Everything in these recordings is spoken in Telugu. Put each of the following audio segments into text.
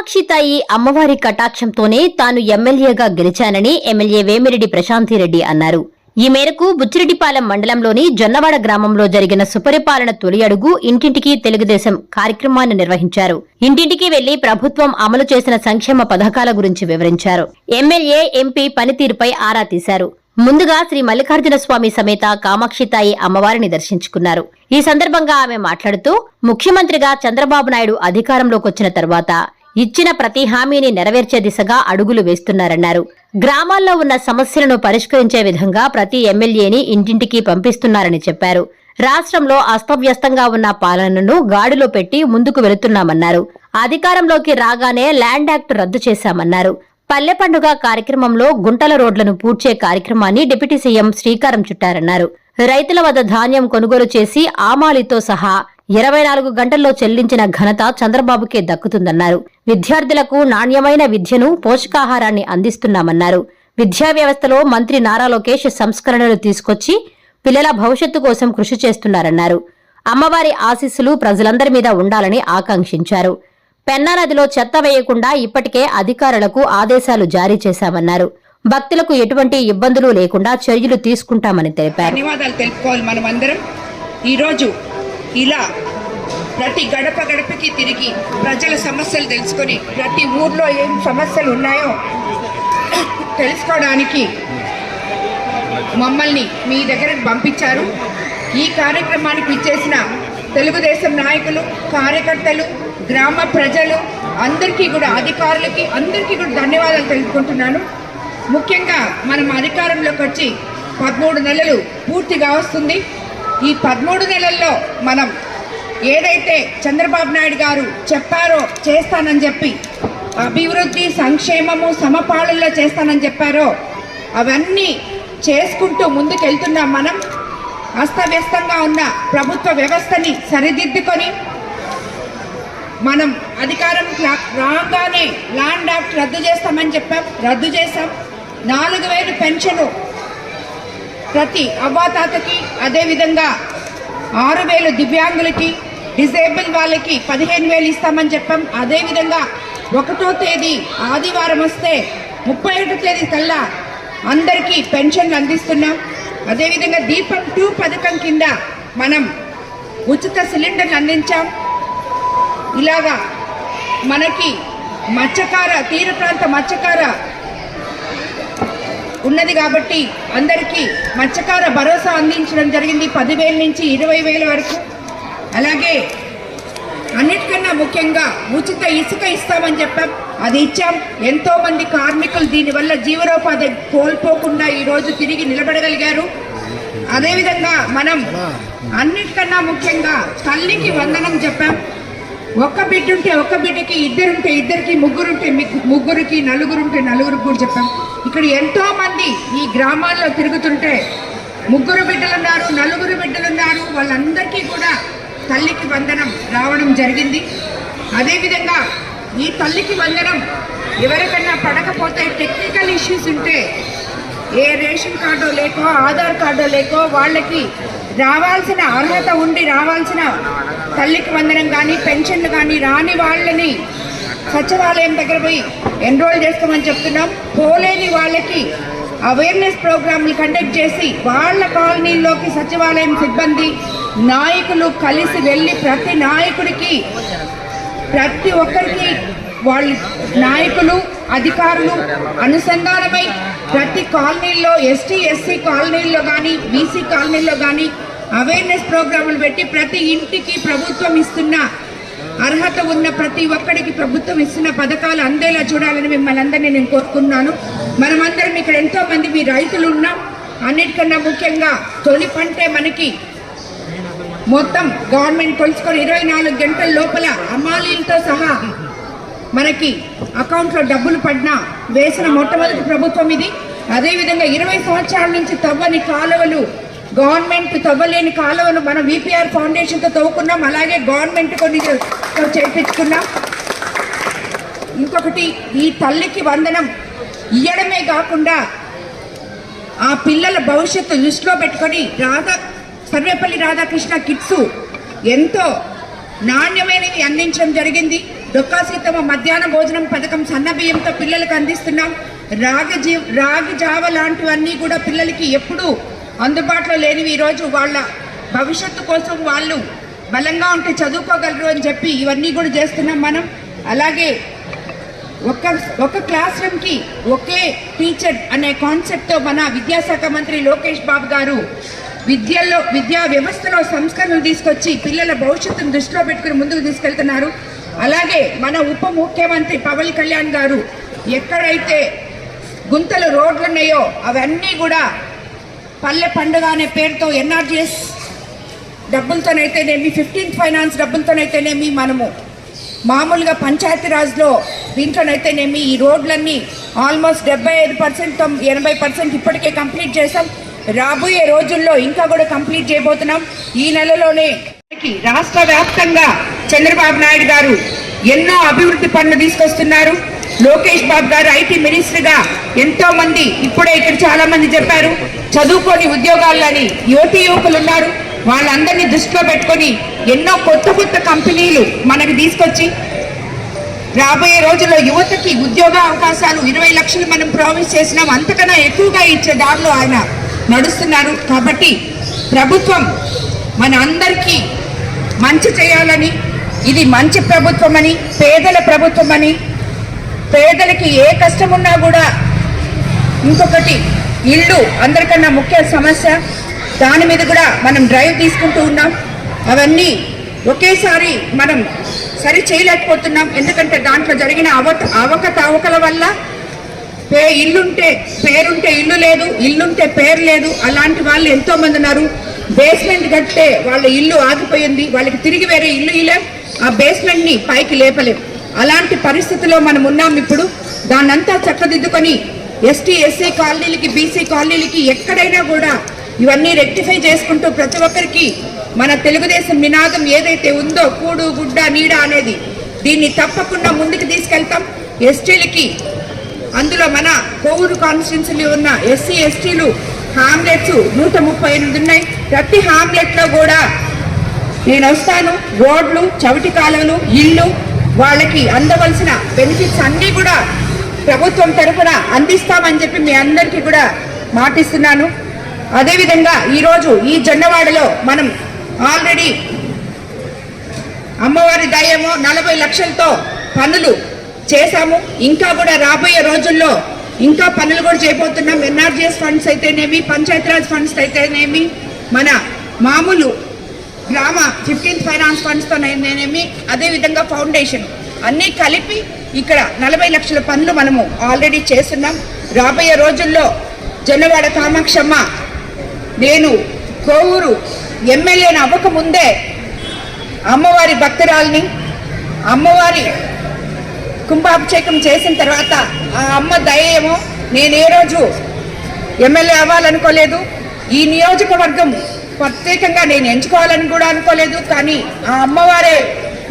కామాక్షితాయి అమ్మవారి కటాక్షంతోనే తాను ఎమ్మెల్యేగా గెలిచానని ఎమ్మెల్యే వేమిరెడ్డి ప్రశాంతిరెడ్డి అన్నారు. ఈ మేరకు బుచ్చిరెడ్డిపాలెం మండలంలోని జొన్నవాడ గ్రామంలో జరిగిన సుపరిపాలన తొలి అడుగు ఇంటింటికి తెలుగుదేశం కార్యక్రమాన్ని నిర్వహించారు. ఇంటింటికి వెళ్ళి ప్రభుత్వం అమలు చేసిన సంక్షేమ పథకాల గురించి వివరించారు. ఎమ్మెల్యే ఎంపీ పనితీరుపై ఆరా తీశారు. ముందుగా శ్రీ మల్లికార్జున స్వామి సమేత కామాక్షితాయి అమ్మవారిని దర్శించుకున్నారు. ఈ సందర్భంగా ఆమె మాట్లాడుతూ ముఖ్యమంత్రిగా చంద్రబాబు నాయుడు అధికారంలోకి వచ్చిన తర్వాత ఇచ్చిన ప్రతి హామీని నెరవేర్చే దిశగా అడుగులు వేస్తున్నారన్నారు. గ్రామాల్లో ఉన్న సమస్యలను పరిష్కరించే విధంగా ప్రతి ఎమ్మెల్యేని ఇంటింటికి పంపిస్తున్నారని చెప్పారు. రాష్ట్రంలో అస్తవ్యస్తంగా ఉన్న పాలనను గాడిలో పెట్టి ముందుకు వెళుతున్నామన్నారు. అధికారంలోకి రాగానే ల్యాండ్ యాక్ట్ రద్దు చేశామన్నారు. పల్లె పండుగ కార్యక్రమంలో గుంటల రోడ్లను పూడ్చే కార్యక్రమాన్ని డిప్యూటీ సీఎం శ్రీకారం చుట్టారన్నారు. రైతుల వద్ద ధాన్యం కొనుగోలు చేసి ఆమాలితో సహా ఇరవై నాలుగు గంటల్లో చెల్లించిన ఘనత చంద్రబాబుకే దక్కుతుందన్నారు. విద్యార్థులకు నాణ్యమైన విద్యను పోషకాహారాన్ని అందిస్తున్నామన్నారు. విద్యా వ్యవస్థలో మంత్రి నారా లోకేష్ సంస్కరణలు తీసుకొచ్చి పిల్లల భవిష్యత్తు కోసం కృషి చేస్తున్నారన్నారు. అమ్మవారి ఆశీస్సులు ప్రజలందరి మీద ఉండాలని ఆకాంక్షించారు. పెన్నా నదిలో చెత్త వేయకుండా ఇప్పటికే అధికారులకు ఆదేశాలు జారీ చేశామన్నారు. భక్తులకు ఎటువంటి ఇబ్బందులు లేకుండా చర్యలు తీసుకుంటామని తెలిపారు. ధన్యవాదాలు తెలుపుకోవాలి మనమందరం. ఈరోజు ఇలా ప్రతి గడప గడపకి తిరిగి ప్రజల సమస్యలు తెలుసుకొని ప్రతి ఊర్లో ఏం సమస్యలు ఉన్నాయో తెలుసుకోవడానికి మమ్మల్ని మీ దగ్గరకు పంపించారు. ఈ కార్యక్రమానికి ఇచ్చేసిన తెలుగుదేశం నాయకులు కార్యకర్తలు గ్రామ ప్రజలు అందరికీ కూడా అధికారులకి అందరికీ కూడా ధన్యవాదాలు తెలుపుకుంటున్నాను. ముఖ్యంగా మనం అధికారంలోకి వచ్చి పదమూడు నెలలు పూర్తిగా వస్తుంది. ఈ పదమూడు నెలల్లో మనం ఏదైతే చంద్రబాబు నాయుడు గారు చెప్పారో చేస్తానని చెప్పి అభివృద్ధి సంక్షేమము సమపాలనలో చేస్తానని చెప్పారో అవన్నీ చేసుకుంటూ ముందుకెళ్తున్నాం మనం అస్తవ్యస్తంగా ఉన్న ప్రభుత్వ వ్యవస్థని సరిదిద్దుకొని మనం అధికారం రా- రాగానే ల్యాండ్ యాక్ట్ రద్దు చేస్తామని చెప్పాం రద్దు చేశాం. నాలుగు వేలు పెన్షను ప్రతి అవ్వాతాతకి అదేవిధంగా ఆరు వేలు దివ్యాంగులకి డిజేబుల్ వాళ్ళకి పదిహేను వేలు ఇస్తామని చెప్పాం. అదేవిధంగా ఒకటో తేదీ ఆదివారం వస్తే ముప్పై ఒకటో తేదీ కల్లా అందరికీ పెన్షన్లు అందిస్తున్నాం. అదేవిధంగా దీపం టూ పథకం కింద మనం ఉచిత సిలిండర్లు అందించాం. ఇలాగా మనకి మత్స్యకార తీర ప్రాంత మత్స్యకార ఉన్నది కాబట్టి అందరికీ మత్స్యకార భరోసా అందించడం జరిగింది పదివేల నుంచి ఇరవై వేల వరకు. అలాగే అన్నిటికన్నా ముఖ్యంగా ఉచిత ఇసుక ఇస్తామని చెప్పాం. అది ఇచ్చాం. ఎంతోమంది కార్మికులు దీనివల్ల జీవనోపాధి కోల్పోకుండా ఈరోజు తిరిగి నిలబడగలిగారు. అదేవిధంగా మనం అన్నిటికన్నా ముఖ్యంగా తల్లికి వందనం చెప్పాం. ఒక్క బిడ్డ ఉంటే ఒక్క బిడ్డకి ఇద్దరుంటే ఇద్దరికి ముగ్గురుంటే ముగ్గురికి నలుగురుంటే నలుగురికి కూడా చెప్పాం. ఇక్కడ ఎంతో మంది ఈ గ్రామాల్లో తిరుగుతుంటే ముగ్గురు బిడ్డలున్నారు నలుగురు బిడ్డలున్నారు వాళ్ళందరికీ కూడా తల్లికి వందనం రావడం జరిగింది. అదేవిధంగా ఈ తల్లికి వందనం ఎవరికన్నా పడకపోతే టెక్నికల్ ఇష్యూస్ ఉంటే ఏ రేషన్ కార్డో లేకో ఆధార్ కార్డో లేకో వాళ్ళకి రావాల్సిన అర్హత ఉండి రావాల్సిన తల్లికి వందనం కానీ పెన్షన్లు కానీ రాని వాళ్ళని సచివాలయం దగ్గర పోయి ఎన్రోల్ చేసుకోమని చెప్తున్నాం. పోలేని వాళ్ళకి అవేర్నెస్ ప్రోగ్రాంలు కండక్ట్ చేసి వాళ్ళ కాలనీల్లోకి సచివాలయం సిబ్బంది నాయకులు కలిసి వెళ్ళి ప్రతి నాయకుడికి ప్రతి ఒక్కరికి వాళ్ళ నాయకులు అధికారులు అనుసంధానమై ప్రతి కాలనీల్లో ఎస్టీ ఎస్సీ కాలనీల్లో కానీ బీసీ కాలనీల్లో కానీ అవేర్నెస్ ప్రోగ్రాములు పెట్టి ప్రతి ఇంటికి ప్రభుత్వం ఇస్తున్న అర్హత ఉన్న ప్రతి ఒక్కడికి ప్రభుత్వం ఇస్తున్న పథకాలు అందేలా చూడాలని మిమ్మల్ని అందరినీ నేను కోరుకున్నాను మనమందరం ఇక్కడ ఎంతో మంది మీ రైతులు ఉన్నాం. అన్నిటికన్నా ముఖ్యంగా తొలి పంటే మనకి మొత్తం గవర్నమెంట్ కొలుసుకొని ఇరవై నాలుగు గంటల లోపల అమాలీలతో సహా మనకి అకౌంట్లో డబ్బులు పడినా వేసిన మొట్టమొదటి ప్రభుత్వం ఇది. అదేవిధంగా ఇరవై సంవత్సరాల నుంచి తవ్వని కాలువలు గవర్నమెంట్ తవ్వలేని కాలువలు మనం విపిఆర్ ఫౌండేషన్తో తవ్వుకున్నాం. అలాగే గవర్నమెంట్ కొన్ని చేపించుకున్నాం ఇంకొకటి ఈ తల్లికి వందనం ఇయ్యడమే కాకుండా ఆ పిల్లల భవిష్యత్తు దృష్టిలో పెట్టుకొని రాధా సర్వేపల్లి రాధాకృష్ణ కిట్స్ ఎంతో నాణ్యమైనవి అందించడం జరిగింది. డొక్కా సీతమ్మ మధ్యాహ్న భోజనం పథకం సన్నబియ్యంతో పిల్లలకు అందిస్తున్నాం. రాగి జీ రాగి జావ లాంటివన్నీ కూడా పిల్లలకి ఎప్పుడూ అందుబాటులో లేనివి ఈరోజు వాళ్ళ భవిష్యత్తు కోసం వాళ్ళు బలంగా ఉంటే చదువుకోగలరు అని చెప్పి ఇవన్నీ కూడా చేస్తున్నాం మనం. అలాగే ఒక ఒక క్లాస్ రూమ్కి ఒకే టీచర్ అనే కాన్సెప్ట్తో మన విద్యాశాఖ మంత్రి లోకేష్ బాబు గారు విద్యలో విద్యా వ్యవస్థలో సంస్కరణలు తీసుకొచ్చి పిల్లల భవిష్యత్తును దృష్టిలో పెట్టుకుని ముందుకు తీసుకెళ్తున్నారు. అలాగే మన ఉప ముఖ్యమంత్రి పవన్ కళ్యాణ్ గారు ఎక్కడైతే గుంతలు రోడ్లు ఉన్నాయో అవన్నీ కూడా పల్లె పండుగ అనే పేరుతో ఎన్ఆర్జీఎస్ డబ్బులతోనైతేనేమి ఫిఫ్టీన్త్ ఫైనాన్స్ డబ్బులతోనైతేనేమి మనము. మామూలుగా పంచాయతీరాజ్లో దీంట్లోనైతేనేమి ఈ రోడ్లన్నీ ఆల్మోస్ట్ డెబ్బై ఐదు పర్సెంట్ ఎనభై పర్సెంట్ ఇప్పటికే కంప్లీట్ చేసాం రాబోయే రోజుల్లో ఇంకా కూడా కంప్లీట్ చేయబోతున్నాం. ఈ నెలలోనే రాష్ట్ర వ్యాప్తంగా చంద్రబాబు నాయుడు గారు ఎన్నో అభివృద్ధి పనులు తీసుకొస్తున్నారు. లోకేష్ బాబు గారు ఐటీ మినిస్టర్గా ఎంతో మంది ఇప్పుడే ఇక్కడ చాలా మంది చెప్పారు. చదువుకొని ఉద్యోగాలని యువతి యువకులు ఉన్నారు. వాళ్ళందరినీ దృష్టిలో పెట్టుకొని ఎన్నో కొత్త కొత్త కంపెనీలు మనకి తీసుకొచ్చి రాబోయే రోజుల్లో యువతకి ఉద్యోగ అవకాశాలు ఇరవై లక్షలు మనం ప్రామిస్ చేసినాం. అంతకన్నా ఎక్కువగా ఇచ్చే దారిలో ఆయన నడుస్తున్నారు. కాబట్టి ప్రభుత్వం మన అందరికీ మంచి చేయాలని ఇది మంచి ప్రభుత్వం అని పేదల ప్రభుత్వం అని పేదలకి ఏ కష్టం ఉన్నా కూడా ఇంకొకటి ఇల్లు అందరికన్నా ముఖ్య సమస్య. దాని మీద కూడా మనం డ్రైవ్ తీసుకుంటూ ఉన్నాం. అవన్నీ ఒకేసారి మనం సరి చేయలేకపోతున్నాం. ఎందుకంటే దాంట్లో జరిగిన అవత అవకతవకల వల్ల పే ఇల్లుంటే పేరుంటే ఇల్లు లేదు ఇల్లుంటే పేరు లేదు. అలాంటి వాళ్ళు ఎంతోమంది ఉన్నారు. బేస్మెంట్ కట్టే వాళ్ళ ఇల్లు ఆగిపోయింది. వాళ్ళకి తిరిగి వేరే ఇల్లు ఇలా ఆ బేస్మెంట్ని పైకి లేపలేం. అలాంటి పరిస్థితిలో మనం ఉన్నాం ఇప్పుడు. దాన్నంతా చక్కదిద్దుకొని ఎస్టీ ఎస్సీ కాలనీలకి బీసీ కాలనీలకి ఎక్కడైనా కూడా ఇవన్నీ రెక్టిఫై చేసుకుంటూ ప్రతి ఒక్కరికి మన తెలుగుదేశం నినాదం ఏదైతే ఉందో కూడు గుడ్డ నీడ అనేది దీన్ని తప్పకుండా ముందుకు తీసుకెళ్తాం. ఎస్టీలకి అందులో మన కోవూరు కాన్స్టిట్యున్సీలో ఉన్న ఎస్సీ ఎస్టీలు హామ్లెట్స్ నూట ముప్పై ఎనిమిది ఉన్నాయి. ప్రతి హామ్లెట్లో కూడా నేను వస్తాను. రోడ్లు చవిటి కాలువలు ఇల్లు వాళ్ళకి అందవలసిన బెనిఫిట్స్ అన్నీ కూడా ప్రభుత్వం తరఫున అందిస్తామని చెప్పి మీ అందరికీ కూడా మాటిస్తున్నాను. అదేవిధంగా ఈరోజు ఈ జొన్నవాడలో మనం ఆల్రెడీ అమ్మవారి దయమో నలభై లక్షలతో పనులు చేశాము. ఇంకా కూడా రాబోయే రోజుల్లో ఇంకా పనులు కూడా చేయబోతున్నాం. ఎన్ఆర్జీఎస్ ఫండ్స్ అయితేనేమి పంచాయతీరాజ్ ఫండ్స్ అయితేనేమి మన మామూలు గ్రామ ఫిఫ్టీన్త్ ఫైనాన్స్ ఫండ్స్తో నేనేమి అదేవిధంగా ఫౌండేషన్ అన్నీ కలిపి ఇక్కడ నలభై లక్షల పనులు మనము ఆల్రెడీ చేస్తున్నాం. రాబోయే రోజుల్లో జొన్నవాడ కామాక్షమ్మ నేను కోవూరు ఎమ్మెల్యేని అవ్వకముందే అమ్మవారి భక్తురాల్ని అమ్మవారి కుంభాభిషేకం చేసిన తర్వాత ఆ అమ్మ దయేమో నేను ఏ రోజు ఎమ్మెల్యే అవ్వాలనుకోలేదు. ఈ నియోజకవర్గం ప్రత్యేకంగా నేను ఎంచుకోవాలని కూడా అనుకోలేదు కానీ ఆ అమ్మవారే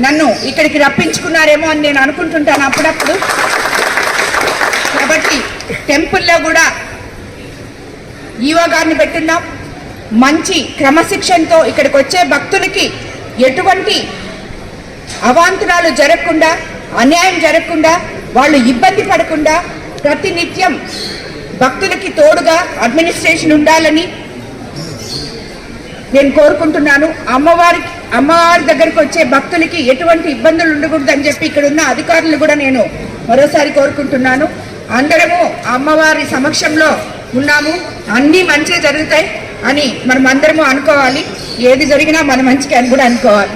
నన్ను ఇక్కడికి రప్పించుకున్నారేమో అని నేను అనుకుంటుంటాను అప్పుడప్పుడు. కాబట్టి టెంపుల్లో కూడా ఈవో గారిని పెట్టున్నాం. మంచి క్రమశిక్షణతో ఇక్కడికి వచ్చే భక్తులకి ఎటువంటి అవాంతరాలు జరగకుండా అన్యాయం జరగకుండా వాళ్ళు ఇబ్బంది పడకుండా ప్రతి నిత్యం భక్తులకి తోడుగా అడ్మినిస్ట్రేషన్ ఉండాలని నేను కోరుకుంటున్నాను అమ్మవారికి అమ్మవారి దగ్గరికి వచ్చే భక్తులకి ఎటువంటి ఇబ్బందులు ఉండకూడదని చెప్పి ఇక్కడ ఉన్న అధికారులు కూడా నేను మరోసారి కోరుకుంటున్నాను. అందరము అమ్మవారి సమక్షంలో ఉన్నాము. అన్నీ మంచిగా జరుగుతాయి అని మనం అందరము అనుకోవాలి. ఏది జరిగినా మన మంచికి అని కూడా అనుకోవాలి.